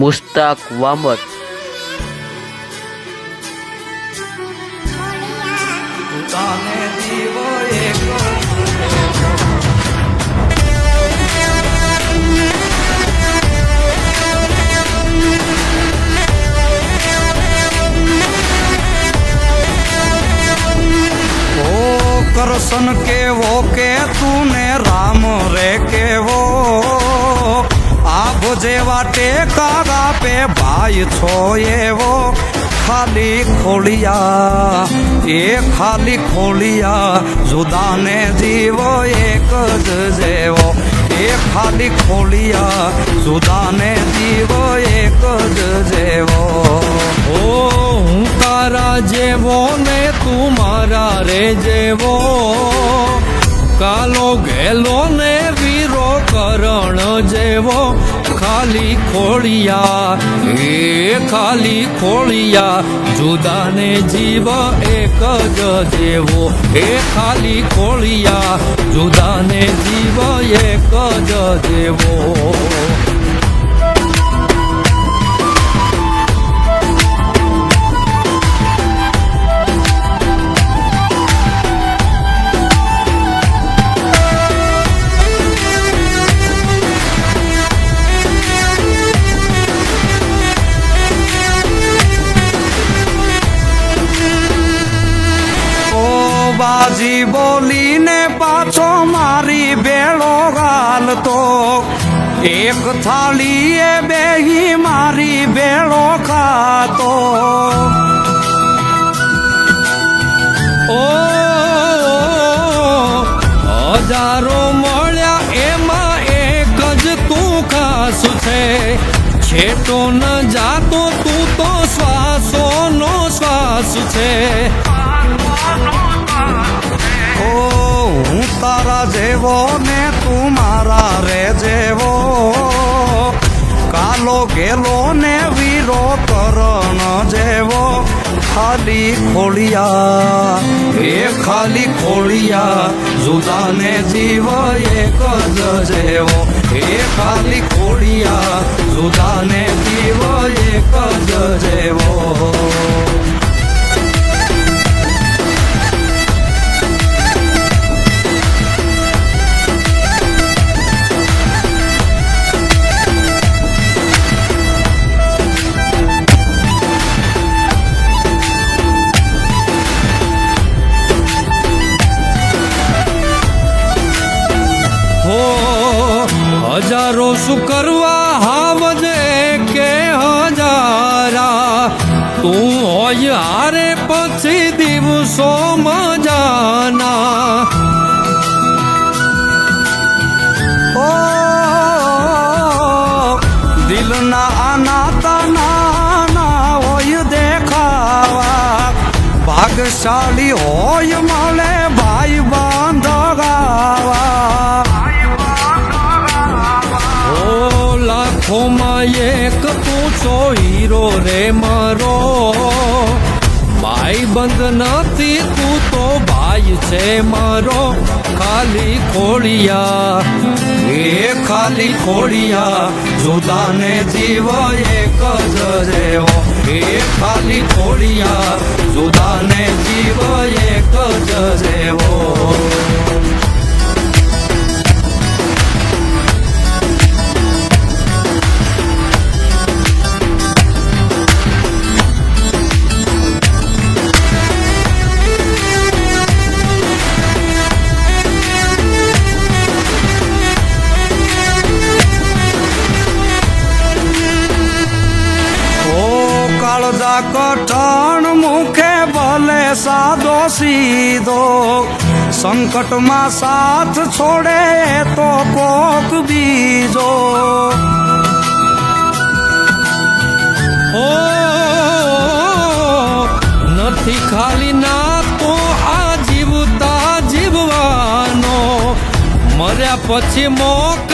મુસ્તાક વામત તાને જીવો એક ઓ કરશન કેવો કે તું રામ રે કેવો આભ જેવા ટેકા આપે, ભાઈ છો એવો ખાલી ખોલિયા એ ખાલી ખોલિયા જુદાને જીવો એક જ જેવો. એ ખાલી ખોલિયા જુદાને જીવો એક જ જેવો. ઓ, હું તારા જેવો ને તું મારા રે જેવો. કાલો ગેલો ને વીરો કરણ જેવો. ખાલી ખોળિયા, એ ખાલી ખોળિયા, જુદાને જીવ એક જ જેવો. એ ખાલી ખોળિયા, જુદાને જીવ એક જ જેવો. બાજી બોલીને પાછો મારી બેળો ગાલતો. એક થાળીએ બેહી મારી બેળો ખાતો. ઓ, હજારો મળ્યા એમાં એક જ તું ખાસ છે. છેટો ન જાતો તું તો શ્વાસો નો શ્વાસ છે. જેવો ને તું મારા રે જેવો. કાલો ગેલો ને વીરો કરણ જેવો. ખાલી ખોળિયા, એ ખાલી ખોલિયા જુદાને જીવ એક જ જેવો. એ ખાલી ખોલિયા જુદાને જીવ એક જ જેવો. હજારો શું કરવા હાવજે કે હજારા. તું હોય હારે પછી દિવસો મજાના. ઓ, દિલના આના નાના હોય દેખાવા. ભાગશાળી હોય મળે ભાઈ બાંધગાવા ઓ લાખોમાં એક તું છો હીરો રે મારો. ભાઈ બંધ નથી તું તો ભાઈ છે મારો. ખાલી ખોળિયા, એ ખાલી ખોડિયા જુદાને જીવ એક જ રેવો એ ખાલી ખોડિયા જુદાને જીવ એક જ જેવો કઠણ મુખે ભલે સાદો સીધો, સંકટમાં સાથ છોડે તો કોક બીજો. ઓ નથી ખાલી ના તો આ જીવતા જીવવાનો, મર્યા પછી મોક